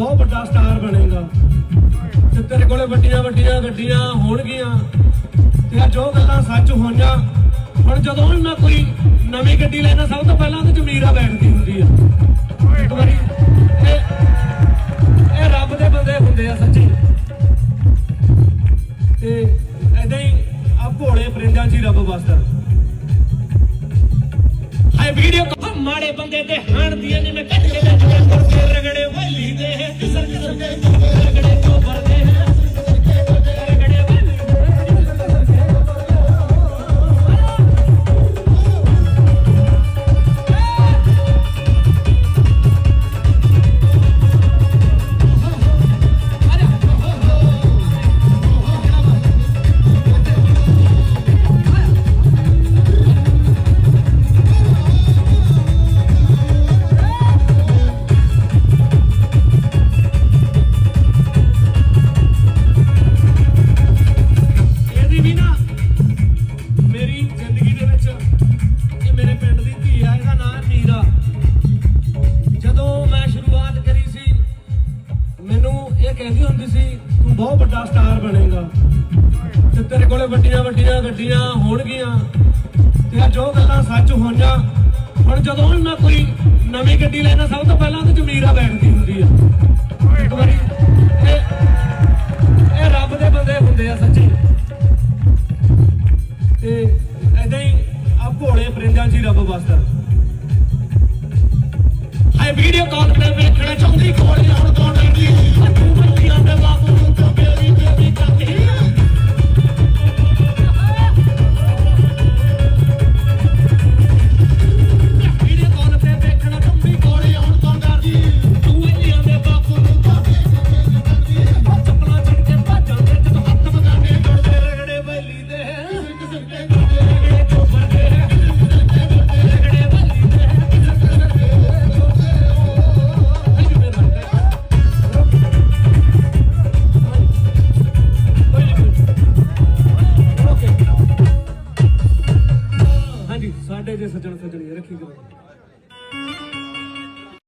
ਬਹੁਤ ਵੱਡਾ ਸਟਾਰ ਬਣੇਗਾ। ਤੇ ਤੇਰੇ ਕੋਲੇ ਵੱਡੀਆਂ ਵੱਡੀਆਂ ਗੱਡੀਆਂ ਹੋਣਗੀਆਂ। ਤੇ ਜੋ ਗੱਲਾਂ ਸੱਚ ਹੋਈਆਂ, ਹੁਣ ਜਦੋਂ ਵੀ ਮੈਂ ਕੋਈ ਨਵੀਂ ਗੱਡੀ ਲੈਣਾ, ਸਭ ਤੋਂ ਪਹਿਲਾਂ ਉਹਦੇ ਚ ਬੈਠਦੀ ਹੁੰਦੀ ਆ। ਇੱਕ ਵਾਰੀ ਇਹ ਰੱਬ ਦੇ ਬੰਦੇ ਹੁੰਦੇ ਆ ਸੱਚੀ। ਤੇ ਐਦਾਂ ਹੀ ਆ ਭੋਲੇ ਪਰਿੰਦਾਂ 'ਚ ਹੀ ਰੱਬ ਵਸਦਾ ਹਾਏ ਵੀਡੀਓ ਮਾੜੇ ਬੰਦੇ ਤੇ ਹਾਣ ਦੀਆਂ ਜਿਵੇਂ ਕੱਟ ਕੇ ਲੈ ਜੁੜੇ ਰਗੜੇ ਵੈਲੀ ਦੇ ਕਿਸਰ ਦੇ ਕਹਿੰਦੀ ਹੁੰਦੀ ਸੀ, ਤੂੰ ਬਹੁਤ ਵੱਡਾ ਸਟਾਰ ਬਣੇਗਾ। ਤੇ ਤੇਰੇ ਕੋਲੇ ਵੱਡੀਆਂ ਵੱਡੀਆਂ ਗੱਡੀਆਂ ਹੋਣਗੀਆਂ। ਤੇ ਜੋ ਗੱਲਾਂ ਸੱਚ ਹੋਈਆਂ, ਹੁਣ ਜਦੋਂ ਵੀ ਕੋਈ ਨਵੀਂ ਗੱਡੀ ਲੈਣਾ ਸਭ ਤੋਂ ਪਹਿਲਾਂ ਤੇ ਜਮੀਰਾ ਬੈਠਦੀ ਹੁੰਦੀ ਆ। ਇਹ ਰੱਬ ਦੇ ਬੰਦੇ ਹੁੰਦੇ ਆ ਸੱਚੀ। ਤੇ ਐਦਾਂ ਹੀ ਆ ਭੋਲੇ ਪਰਿੰਦਾਂ 'ਚ ਰੱਬ ਵਸਦਾ ਹਾਈ ਵੀਡੀਓ ਕਾਲ ਤੇ ਵੇਖਣਾ ਚਾਹੁੰਦਾ ਜੀ ਸਾਡੇ ਜੇ ਸੱਜਣ ਸੱਜਣੀ ਰੱਖੀ ਕਰੋ